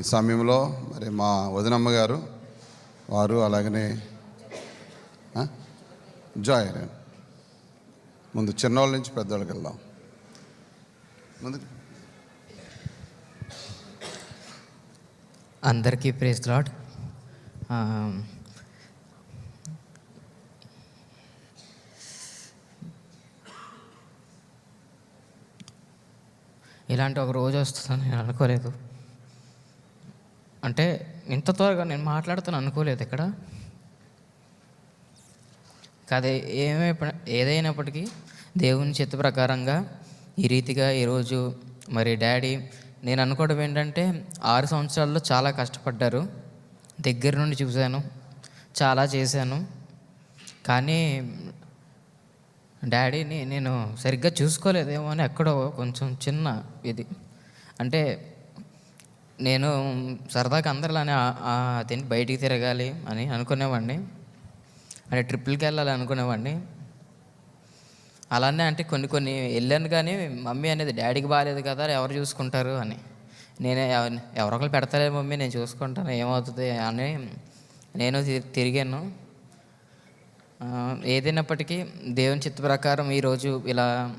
ఈ సమయంలో మరి మా వదినమ్మ గారు వారు అలాగనే జాయ్ ముందు చిన్నవాళ్ళ నుంచి పెద్దవాళ్ళకి వెళ్దాం. ముందు అందరికీ ప్రేస్ లాడ్ ఇలాంటి ఒక రోజు వస్తుందని నేను అనుకోలేదు. అంటే ఇంత త్వరగా నేను మాట్లాడుతాను అనుకోలేదు ఇక్కడ కాదే ఏమైప ఏదైనప్పటికీ దేవుని చిత్త ప్రకారంగా ఈ రీతిగా ఈరోజు మరి డాడీ నేను అనుకోవడం ఏంటంటే ఆరు సంవత్సరాల్లో చాలా కష్టపడ్డారు. దగ్గర నుండి చూశాను. చాలా చేశాను. కానీ డాడీని నేను సరిగ్గా చూసుకోలేదేమో అని ఎక్కడో కొంచెం చిన్న ఇది. అంటే నేను సరదాగా అందరిలానే ఆ- అదేంటి బయటికి తిరగాలి అని అనుకునేవాడిని. అంటే ట్రిప్పులకి వెళ్ళాలి అనుకునేవాడిని. అలానే అంటే కొన్ని కొన్ని వెళ్ళాను కానీ మమ్మీ అనేది డాడీకి బాగాలేదు కదా ఎవరు చూసుకుంటారు అని. నేనే ఎవరొకరు ఎవరో పెడతారే మమ్మీ నేను చూసుకుంటాను ఏమవుతుంది అని నేను తి- తిరిగాను. ఏదైనప్పటికీ దేవుని చిత్త ప్రకారం ఈరోజు ఇలా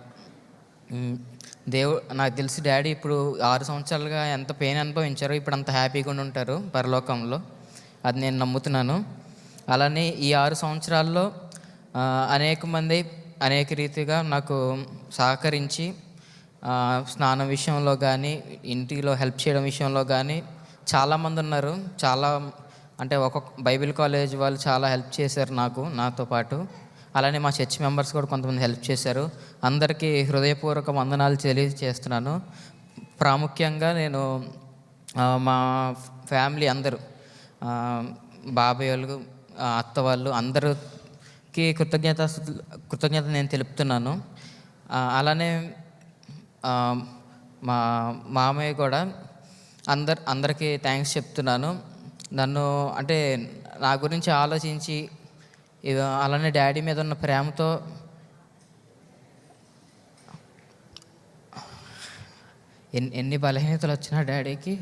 దేవుడు దేవు నాకు తెలిసి డాడీ ఇప్పుడు ఆరు సంవత్సరాలుగా ఎంత పెయిన్ అనుభవించారో ఇప్పుడు అంత హ్యాపీగా ఉంటారు పరలోకంలో. అది నేను నమ్ముతున్నాను. అలానే ఈ ఆరు సంవత్సరాల్లో అనేక మంది అనేక రీతిగా నాకు సహకరించి స్నానం విషయంలో కానీ ఇంటిలో హెల్ప్ చేయడం విషయంలో కానీ చాలామంది ఉన్నారు. చాలా అంటే ఒక్కొక్క బైబిల్ కాలేజ్ వాళ్ళు చాలా హెల్ప్ చేశారు నాకు నాతో పాటు. అలానే మా చర్చ్ మెంబర్స్ కూడా కొంతమంది హెల్ప్ చేశారు. అందరికీ హృదయపూర్వక వందనాలు తెలియజేస్తున్నాను. ప్రాముఖ్యంగా నేను మా ఫ్యామిలీ అందరూ బాబాయ్ వాళ్ళు అత్త వాళ్ళు అందరికి కృతజ్ఞత కృతజ్ఞత నేను తెలుపుతున్నాను. అలానే మా మామయ్య కూడా అందరు అందరికీ థ్యాంక్స్ చెప్తున్నాను. నన్ను అంటే నా గురించి ఆలోచించి ఇక అలానే డాడీ మీద ఉన్న ప్రేమతో ఎన్ని ఎన్ని బలహీనతలు వచ్చినా డాడీకి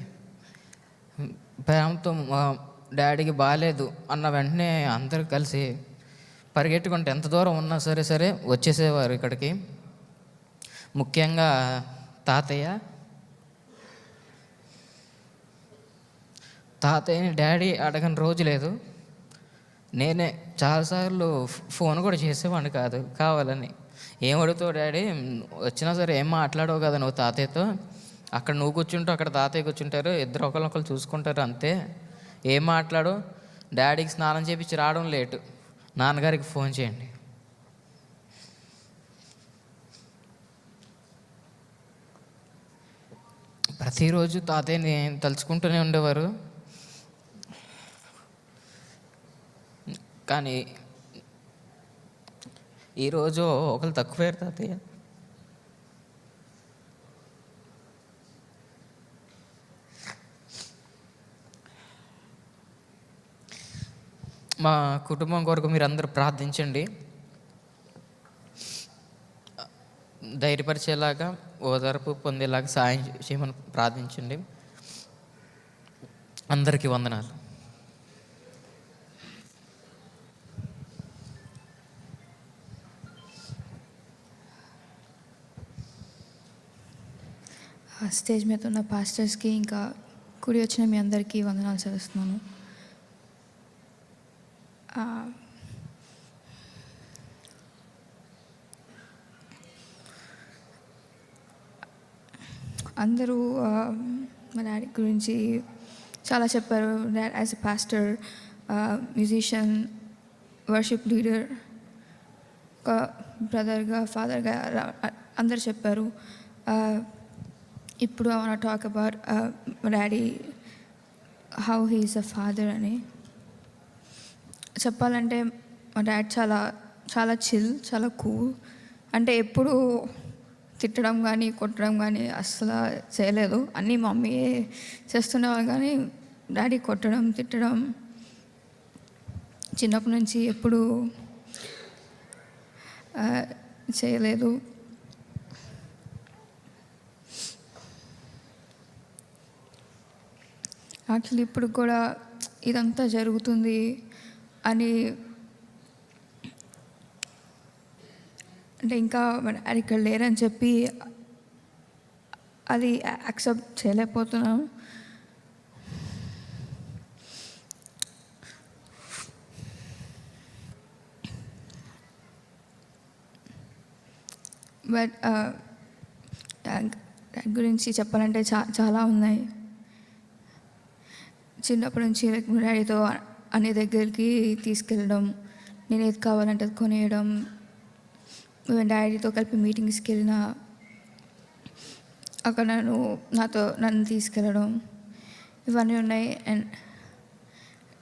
ప్రేమతో మా డాడీకి బాగాలేదు అన్న వెంటనే అందరూ కలిసి పరిగెట్టుకుంటే ఎంత దూరం ఉన్నా సరే సరే వచ్చేసేవారు ఇక్కడికి. ముఖ్యంగా తాతయ్య. తాతయ్యని డాడీ అడగని రోజు లేదు. నేనే చాలాసార్లు ఫోన్ కూడా చేసేవాడిని కాదు కావాలని. ఏం అడుగుతావు డాడీ? వచ్చినా సరే ఏం మాట్లాడవు కదా నువ్వు తాతయ్యతో? అక్కడ నువ్వు కూర్చుంటావు అక్కడ తాతయ్య కూర్చుంటారు ఇద్దరు ఒకరినొకరు చూసుకుంటారు అంతే. ఏం మాట్లాడు? డాడీకి స్నానం చేపించి రావడం లేటు. నాన్నగారికి ఫోన్ చేయండి. ప్రతిరోజు తాతయ్యని తలుచుకుంటూనే ఉండేవారు. కానీ ఈరోజు ఒకరు తక్కువ తాతయ్య. మా కుటుంబం కొరకు మీరు అందరూ ప్రార్థించండి. ధైర్యపరిచేలాగా ఓదార్పు పొందేలాగా సాయం చేయమని ప్రార్థించండి. అందరికీ వందనాలు. స్టేజ్ మీద ఉన్న పాస్టర్స్కి ఇంకా కుడి వచ్చిన మీ అందరికీ వందనాలు చేస్తున్నాను అందరూ మా డాడీ గురించి చాలా చెప్పారు. Dad as a pastor musician worship leader ఒక బ్రదర్గా ఫాదర్గా అందరు చెప్పారు. ఇప్పుడు I want talk about daddy how he is a father అని. చెప్పాలంటే మా డాడ్ చాలా చాలా చిల్ చాలా కూల్ అంటే ఎప్పుడు తిట్టడం కానీ కొట్టడం కానీ అస్సలు చేయలేదు. అన్నీ మమ్మీయే చేస్తున్నవారు కానీ డాడీ కొట్టడం తిట్టడం చిన్నప్పటి నుంచి ఎప్పుడు uh, చేయలేదు. యాక్చువల్లీ ఇప్పుడు కూడా ఇదంతా జరుగుతుంది అని అంటే ఇంకా ఇక్కడ లేరని చెప్పి అది యాక్సెప్ట్ చేయలేకపోతున్నాం. బట్ దాని గురించి చెప్పాలంటే చా చాలా ఉన్నాయి. చిన్నప్పటి నుంచి డాడీతో అనే దగ్గరికి తీసుకెళ్ళడం నేను ఏది కావాలంటే అది కొనేయడం డాడీతో కలిపి మీటింగ్స్కి వెళ్ళిన అక్కడ నన్ను నాతో నన్ను తీసుకెళ్ళడం ఇవన్నీ ఉన్నాయి. అండ్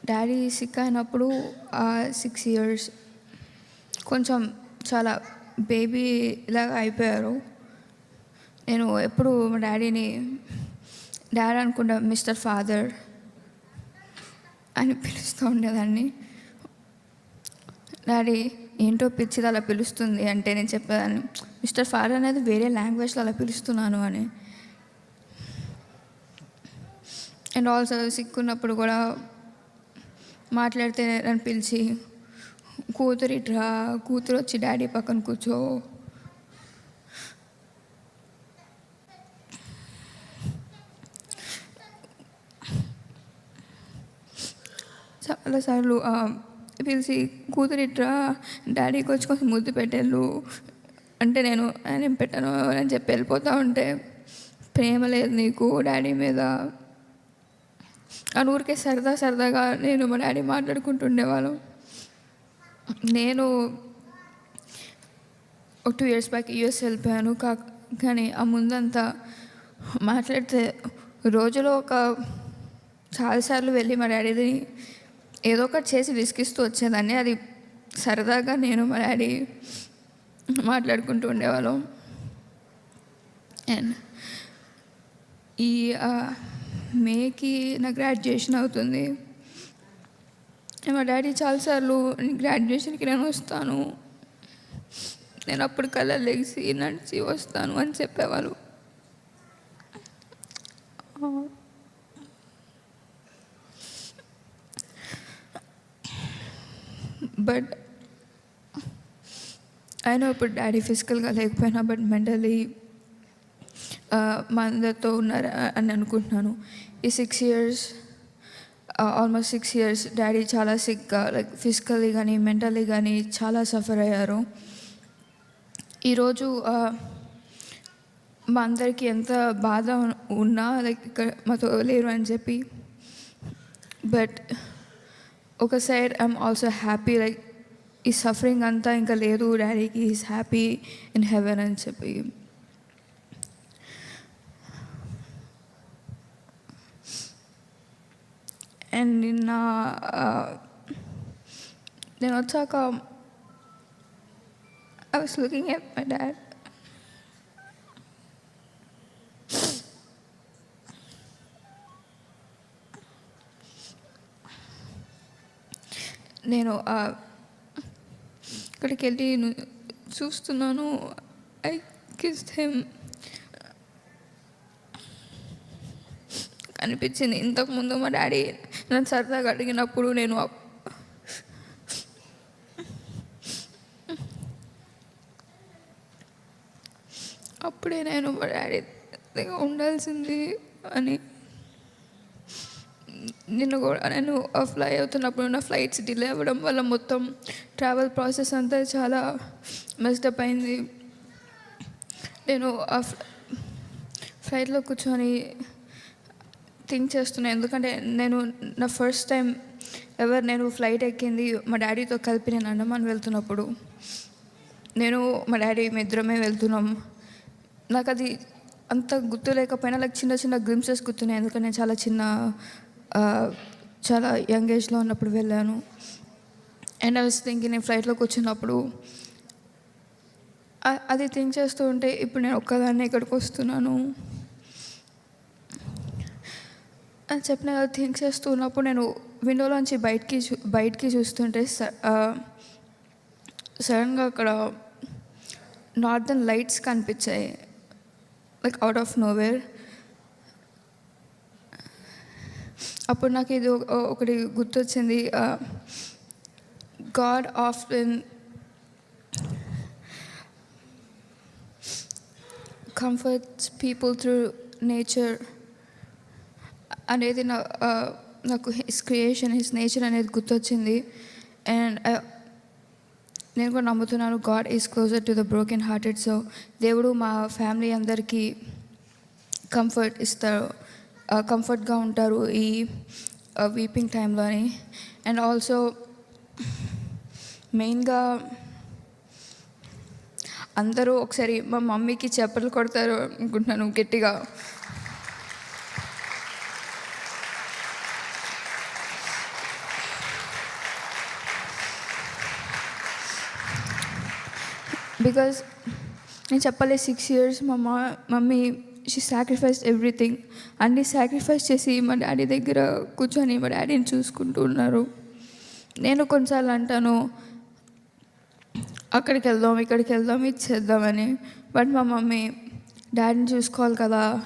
డాడీ సిక్ అయినప్పుడు ఆ సిక్స్ ఇయర్స్ కొంచెం చాలా బేబీ లాగా అయిపోయారు. నేను ఎప్పుడు మా డాడీని డాడీ అనుకుంటా మిస్టర్ ఫాదర్ అని పిలుస్తూ ఉండేదాన్ని. డాడీ ఏంటో పిచ్చిది అలా పిలుస్తుంది అంటే నేను చెప్పేదాన్ని. మిస్టర్ ఫాదర్ అనేది వేరే లాంగ్వేజ్లో అలా పిలుస్తున్నాను అని. అండ్ ఆల్సో సిక్కున్నప్పుడు కూడా మాట్లాడితే నన్ను పిలిచి కూతురి ఇట్రా కూతురు వచ్చి డాడీ పక్కన కూర్చో చాలాసార్లు పిలిచి కూతురు ఇట్రా డాడీకి వచ్చి కొంచెం ముద్దు పెట్టేళ్ళు అంటే నేను ఆయన పెట్టాను అని చెప్పి వెళ్ళిపోతా ఉంటే ప్రేమ లేదు నీకు డాడీ మీద అని ఊరికే సరదా సరదాగా నేను మా డాడీ మాట్లాడుకుంటుండేవాళ్ళం. నేను ఒక టూ ఇయర్స్ బ్యాక్ యూఎస్ వెళ్ళిపోయాను కా కానీ ఆ ముందంతా మాట్లాడితే రోజులో ఒక చాలాసార్లు వెళ్ళి మా డాడీని ఏదో ఒకటి చేసి విసిగిస్తూ వచ్చేదాన్ని. అది సరదాగా నేను మా డాడీ మాట్లాడుకుంటూ ఉండేవాళ్ళం. అండ్ ఈ మేకి నా గ్రాడ్యుయేషన్ అవుతుంది. మా డాడీ చాలాసార్లు గ్రాడ్యుయేషన్కి నేను వస్తాను. నేను అప్పుడు కళ్ళ లెగిసి నడిచి వస్తాను అని చెప్పేవాళ్ళు. బట్ అయినా ఇప్పుడు డాడీ ఫిజికల్గా లేకపోయినా బట్ మెంటలీ uh, మా అందరితో ఉన్నారు అని అనుకుంటున్నాను. ఈ six years almost six years daddy చాలా సిక్గా లైక్ ఫిజికల్లీ కానీ మెంటలీ కానీ చాలా సఫర్ అయ్యారు. ఈరోజు uh, మా అందరికీ ఎంత బాధ ఉన్నా లైక్ ఇక్కడ మాతో లేరు అని చెప్పి బట్ ఒక side I'm also happy like ఈ సఫరింగ్ అంతా ఇంకా లేదు డాడీకి ఈజ్ హ్యాపీ ఇన్ హెవెన్ అని చెప్పి అండ్ నిన్న ఆ, నేను వచ్చాక I was looking at my dad నేను ఆ, ఇక్కడికి వెళ్ళి చూస్తున్నాను. I kissed him. అనిపించింది ఇంతకుముందు మా డాడీ నన్ను సరదాగా అడిగినప్పుడు నేను అప్- అప్పుడే నేను మా డాడీ ఉండాల్సింది అని నిన్న కూడా నేను ఫ్లై అవుతున్నప్పుడు నా ఫ్లైట్స్ డిలే అవ్వడం వల్ల మొత్తం ట్రావెల్ ప్రాసెస్ అంతా చాలా మెస్టప్ అయింది. నేను ఆ ఫ్లైట్లో కూర్చొని థింక్ చేస్తున్నాను ఎందుకంటే నేను నా ఫస్ట్ టైం ఎవరు నేను ఫ్లైట్ ఎక్కింది మా డాడీతో కలిపి నేను అండమాన్ వెళ్తున్నప్పుడు. నేను మా డాడీ మిద్దరమే ఇద్దరమే వెళ్తున్నాం. నాకు అది అంత గుర్తు లేకపోయినా లైక్ చిన్న చిన్న గ్లిమ్సెస్ గుర్తున్నాయి. ఎందుకంటే నేను చాలా చిన్న చాలా యంగ్ ఏజ్లో ఉన్నప్పుడు వెళ్ళాను. అండ్ ఐ వాస్ థింకింగ్ నేను ఫ్లైట్లోకి వచ్చినప్పుడు అది థింక్ చేస్తూ ఉంటే ఇప్పుడు నేను ఒక్కదాన్నే ఇక్కడికి వస్తున్నాను. అని చెప్పిన థింక్ చేస్తూ ఉన్నప్పుడు నేను విండోలోంచి బయటికి చూ బయటికి చూస్తుంటే స- సడన్గా అక్కడ నార్దర్న్ లైట్స్ కనిపించాయి. లైక్ అవుట్ ఆఫ్ నోవేర్ అప్పుడు నాకు ఇది ఒకటి గుర్తొచ్చింది. God of comforts people through nature అనేది నా నాకు హిస్ క్రియేషన్ హిస్ నేచర్ అనేది గుర్తొచ్చింది. అండ్ నేను కూడా నమ్ముతున్నాను God is closer to the broken hearted so దేవుడు మా ఫ్యామిలీ అందరికీ కంఫర్ట్ ఇస్తారు కంఫర్ట్గా ఉంటారు ఈ వీపింగ్ టైంలోని అండ్ ఆల్సో మెయిన్గా అందరూ ఒకసారి మా మమ్మీకి చెప్పలు కొడతారు అనుకుంటున్నాను గట్టిగా. బికాస్ నేను చెప్పలే సిక్స్ ఇయర్స్ మా మా మమ్మీ షీ సాక్రిఫైస్ ఎవ్రీథింగ్ అన్నీ సాక్రిఫైస్ చేసి మా డాడీ దగ్గర కూర్చొని మా డాడీని చూసుకుంటూ ఉన్నారు. నేను కొన్నిసార్లు అంటాను అక్కడికి వెళ్దాం ఇక్కడికి వెళ్దాం ఇది చేద్దామని. బట్ మా మమ్మీ డాడీని చూసుకోవాలి కదా.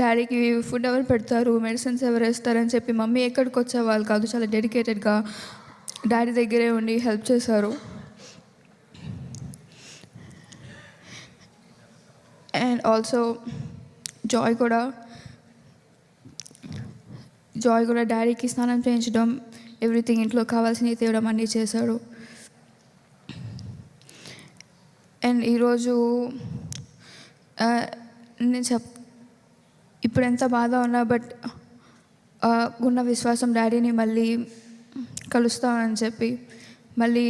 డాడీకి ఫుడ్ ఎవరు పెడతారు? మెడిసిన్స్ ఎవరు వేస్తారని చెప్పి మమ్మీ ఎక్కడికి వచ్చేవాళ్ళు కాదు. చాలా డెడికేటెడ్గా డాడీ దగ్గరే ఉండి హెల్ప్ చేశారు. అండ్ ఆల్సో జాయ్ కూడా జాయ్ కూడా డాడీకి స్నానం చేయించడం ఎవ్రీథింగ్ ఇంట్లో కావాల్సినవి తేవడం అన్నీ చేశాడు. అండ్ ఈరోజు నేను చెప్ ఇప్పుడు ఎంత బాధ ఉన్నా బట్ ఉన్న విశ్వాసం డాడీని మళ్ళీ కలుస్తామని చెప్పి మళ్ళీ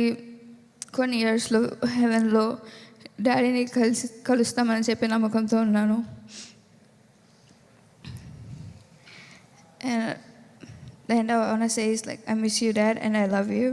కొన్ని ఇయర్స్లో హెవెన్లో డాడీని కలిసి కలుస్తామని చెప్పి నమ్మకంతో ఉన్నాను And the end I want to say is like, I miss you, Dad, and I love you.